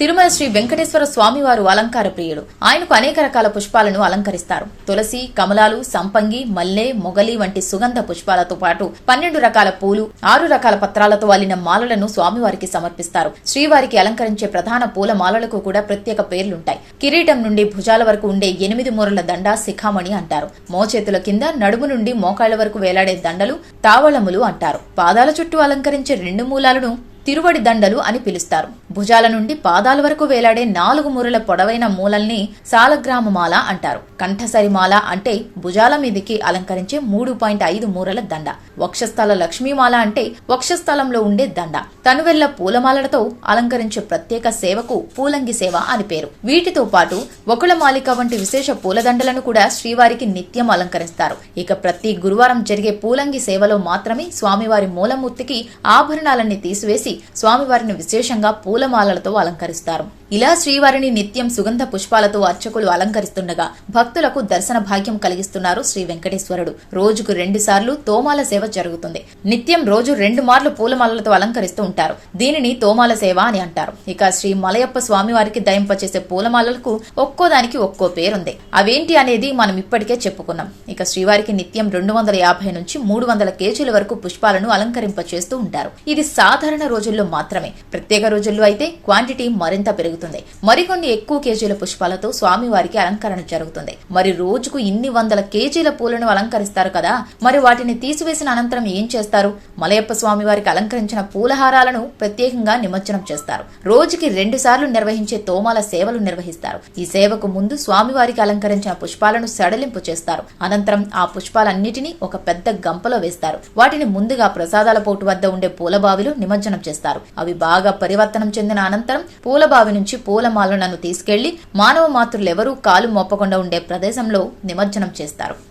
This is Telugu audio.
తిరుమల శ్రీ వెంకటేశ్వర స్వామివారు అలంకార ప్రియుడు. ఆయనకు అనేక రకాల పుష్పాలను అలంకరిస్తారు. తులసి కమలాలు సంపంగి మల్లె మొగలి వంటి సుగంధ పుష్పాలతో పాటు పన్నెండు రకాల పూలు ఆరు రకాల పత్రాలతో అల్లిన మాలలను స్వామివారికి సమర్పిస్తారు. శ్రీవారికి అలంకరించే ప్రధాన పూల మాలలకు కూడా ప్రత్యేక పేర్లుంటాయి. కిరీటం నుండి భుజాల వరకు ఉండే ఎనిమిది మూరల దండ శిఖామణి అంటారు. మోచేతుల కింద నడుము నుండి మోకాళ్ళ వరకు వేలాడే దండలు తావళములు అంటారు. పాదాల చుట్టూ అలంకరించే రెండు మూలాలను తిరువడి దండలు అని పిలుస్తారు. భుజాల నుండి పాదాల వరకు వేలాడే నాలుగు మూరల పొడవైన మూలల్ని సాలగ్రామ మాల అంటారు. కంఠసరి మాల అంటే భుజాల మీదికి అలంకరించే మూడు పాయింట్ ఐదు మూరల దండ. వక్షస్థల లక్ష్మీమాల అంటే వక్షస్థలంలో ఉండే దండ. తనువెల్ల పూలమాలలతో అలంకరించే ప్రత్యేక సేవకు పూలంగి సేవ అని పేరు. వీటితో పాటు ఒకళ వంటి విశేష పూలదండలను కూడా శ్రీవారికి నిత్యం అలంకరిస్తారు. ఇక ప్రతి గురువారం జరిగే పూలంగి సేవలో మాత్రమే స్వామివారి మూలమూర్తికి ఆభరణాలన్నీ తీసివేసి స్వామివారిని విశేషంగా పూలమాలలతో అలంకరిస్తారు. ఇలా శ్రీవారిని నిత్యం సుగంధ పుష్పాలతో అర్చకులు అలంకరిస్తుండగా భక్తులకు దర్శన భాగ్యం కలిగిస్తున్నారు శ్రీ వెంకటేశ్వరుడు. రోజుకు రెండు సార్లు తోమాల సేవ జరుగుతుంది. నిత్యం రోజు రెండు మార్లు పూలమాలలతో అలంకరిస్తూ ఉంటారు. దీనిని తోమాల సేవ అని అంటారు. ఇక శ్రీ మలయప్ప స్వామివారికి దయింపచేసే పూలమాలలకు ఒక్కో దానికి ఒక్కో పేరుంది. అవేంటి అనేది మనం ఇప్పటికే చెప్పుకున్నాం. ఇక శ్రీవారికి నిత్యం రెండు వందల యాభై నుంచి మూడు వందల కేజీల వరకు పుష్పాలను అలంకరింప చేస్తూ ఉంటారు. ఇది సాధారణ రోజుల్లో మాత్రమే. ప్రత్యేక రోజుల్లో అయితే క్వాంటిటీ మరింత పెరుగుతుంది. మరికొన్ని ఎక్కువ కేజీల పుష్పాలతో స్వామివారికి అలంకరణ జరుగుతుంది. మరి రోజుకు ఇన్ని వందల కేజీల పూలను అలంకరిస్తారు కదా? మరి వాటిని తీసివేసిన అనంతరం ఏం చేస్తారు? మలయప్ప స్వామి వారికి అలంకరించిన పూలహారాలను ప్రత్యేకంగా నిమజ్జనం చేస్తారు. రోజుకి రెండు సార్లు నిర్వహించే తోమాల సేవలు నిర్వహిస్తారు. ఈ సేవకు ముందు స్వామివారికి అలంకరించిన పుష్పాలను సడలింపు చేస్తారు. అనంతరం ఆ పుష్పాలన్నిటినీ ఒక పెద్ద గంపలో వేస్తారు. వాటిని ముందుగా ప్రసాదాల పోటు వద్ద ఉండే పూలబావిలో నిమజ్జనం చేస్తారు. అవి బాగా పరివర్తనం చెందిన అనంతరం పూలబావి నుంచి పూలమాలను తీసుకెళ్ళి మానవ మాతృలెవరూ కాలు మోపకుండా ఉండే ప్రదేశంలో నిమజ్జనం చేస్తారు.